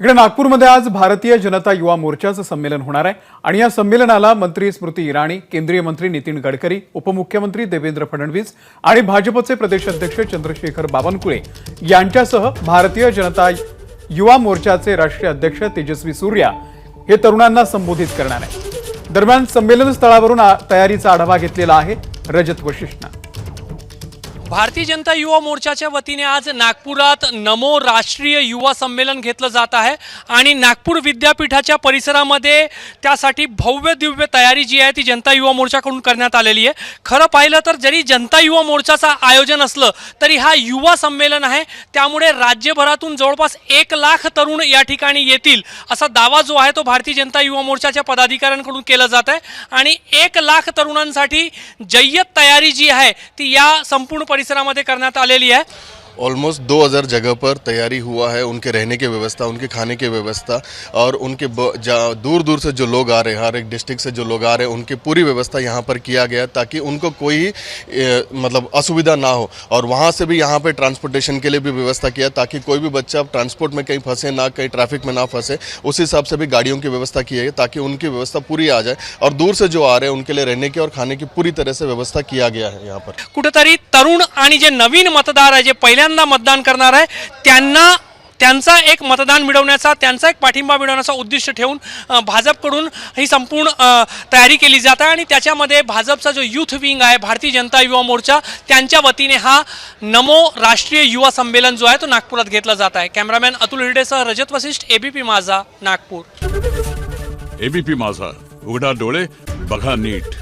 इकडे नागपूरमध्ये आज भारतीय जनता युवा मोर्चाचं संमेलन होणार आहे. आणि या संमेलनाला मंत्री स्मृती इराणी केंद्रीय मंत्री नितीन गडकरी उपमुख्यमंत्री देवेंद्र फडणवीस आणि भाजपचे प्रदेशाध्यक्ष चंद्रशेखर बावनकुळे यांच्यासह भारतीय जनता युवा मोर्चाचे राष्ट्रीय अध्यक्ष तेजस्वी सूर्या हे तरुणांना संबोधित करणार आहे दरम्यान संमेलन स्थळावरून तयारीचा आढावा घेतलेला आहे रजत वशिष्ठनं. भारतीय जनता युवा मोर्चाच्या वतीने आज नागपुरात नमो राष्ट्रीय युवा संमेलन घेतलं जात आहे आणि नागपूर विद्यापीठाच्या परिसरामध्ये त्यासाठी भव्य दिव्य तयारी जी आहे ती जनता युवा मोर्चाकडून करण्यात आलेली आहे. खरं पाहिलं तर जरी जनता युवा मोर्चाचं आयोजन असलं तरी हा युवा संमेलन आहे. त्यामुळे राज्यभरातून जवळपास एक लाख तरुण या ठिकाणी येतील असा दावा जो आहे तो भारतीय जनता युवा मोर्चाच्या पदाधिकाऱ्यांकडून केला जात आहे. आणि एक लाख तरुणांसाठी जय्यत तयारी जी आहे ती या संपूर्ण परिसरामध्ये करण्यात आलेली आहे. ऑलमोस्ट 2000 जगह पर तैयारी हुआ है उनके रहने की व्यवस्था उनके खाने की व्यवस्था और उनके दूर दूर से जो लोग आ रहे हैं हर एक डिस्ट्रिक्ट से जो लोग आ रहे हैं उनकी पूरी व्यवस्था यहाँ पर किया गया ताकि उनको कोई ए, मतलब असुविधा ना हो। और वहाँ से भी यहाँ पे ट्रांसपोर्टेशन के लिए भी व्यवस्था किया ताकि कोई भी बच्चा ट्रांसपोर्ट में कहीं फंसे ना कहीं ट्रैफ़िक में ना फंसे उस हिसाब से भी गाड़ियों की व्यवस्था की है ताकि उनकी व्यवस्था पूरी आ जाए और दूर से जो आ रहे हैं उनके लिए रहने की और खाने की पूरी तरह से व्यवस्था किया गया है यहाँ पर। कुठेतरी तरुण जे नवीन मतदार आहे जे पहिल्यांदा मतदान करणार आहे त्यांना त्यांचा एक मतदान मिळवण्याचा त्यांचा एक पाठिंबा मिळवण्याचा उद्दिष्ट ठेवून भाजपकडून ही संपूर्ण तयारी केली जात आहे. आणि त्याच्यामध्ये भाजपचा जो यूथ विंग आहे भारतीय जनता युवा मोर्चा त्यांच्या वतीने हा नमो राष्ट्रीय युवा संमेलन जो आहे तो नागपुरात घेतला जात आहे. कॅमेरामॅन अतुल हिरडेसह रजत वशिष्ठ एबीपी माझा नागपूर. एबीपी माझा उघडा डोळे बघा नीट.